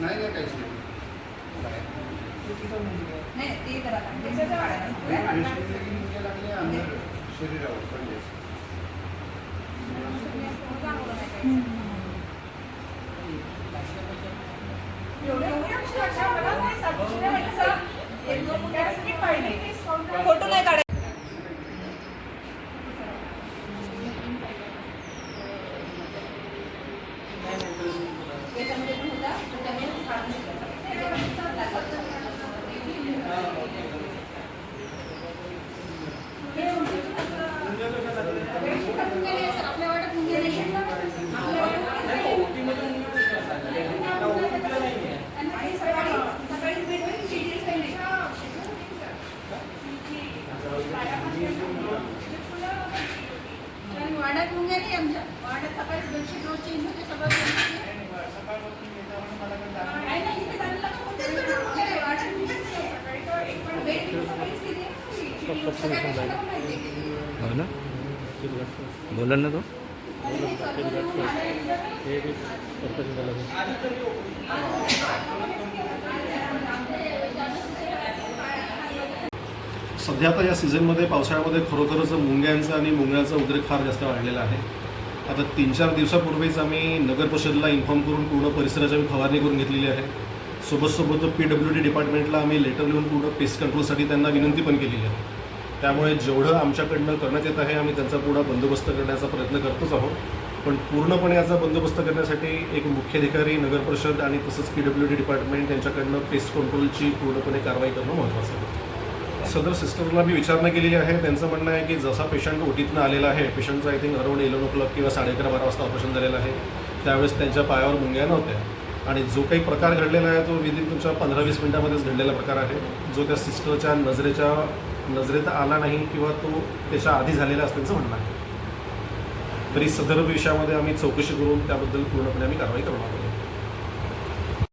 नाही नाही काहीच नाही नाही ते करा त्याच्याचं काढायला सांगूया. वेगळी मुंग्या लागल्या अंदर शरीरावर पडले नाही आमच्या वाड्यात सकाळी बेडशीट रोज चेंज होते सगळं change होते. नाही, नाही, इथे जायला कोणत्याच वेळेला मुंग्या नाही. वाड्यात मुंग्याच नाही. बेड इथे सकाळीच केली आहे. शिडी सकाळी कशाला पण माहिती आहे. हो ना बोला ना तो आणि हे सध्या आता या सीझनमध्ये पावसाळ्यामध्ये खरोखरच मुंग्यांचा आणि मुंग्यांचा उद्रेक फार जास्त वाढलेला आहे. आता तीन चार दिवसापूर्वीच आम्ही नगर परिषदला इन्फॉर्म करून पूर्ण परिसराची आम्ही फवारणी करून घेतलेली आहे. सोबत सोबत पी डब्ल्यू डी डिपार्टमेंटला आम्ही लेटर लिहून पूर्ण पेस्ट कंट्रोलसाठी त्यांना विनंती पण केलेली आहे. त्यामुळे जेवढं आमच्याकडनं करण्यात येत आहे आम्ही त्यांचा पूर्ण बंदोबस्त करण्याचा प्रयत्न करतोच आहोत. पण पूर्णपणे याचा बंदोबस्त करण्यासाठी एक मुख्याधिकारी नगर परिषद आणि तसंच पी डब्ल्यू डी डिपार्टमेंट यांच्याकडनं पेस्ट कंट्रोलची पूर्णपणे कारवाई करणं महत्त्वाचं आहे. सदर सिस्टरला मी विचारणा केलेली आहे. त्यांचं म्हणणं आहे की जसा पेशंट ओटीतनं आलेला आहे पेशंटचं I think around eleven o'clock किंवा साडे अकरा बारा वाजता ऑपरेशन झालेलं आहे. त्यावेळेस त्यांच्या पायावर मुंग्या नव्हत्या. आणि जो काही प्रकार घडलेला आहे तो विदिन तुमच्या पंधरा वीस मिनिटामध्येच घडलेला प्रकार आहे. जो त्या सिस्टरच्या नजरेच्या नजरेत आला नाही किंवा तो त्याच्या आधी झालेला असल्याचं म्हणणं आहे. तरी सदर विषयामध्ये आम्ही चौकशी करून त्याबद्दल पूर्णपणे आम्ही कारवाई करणार आहोत.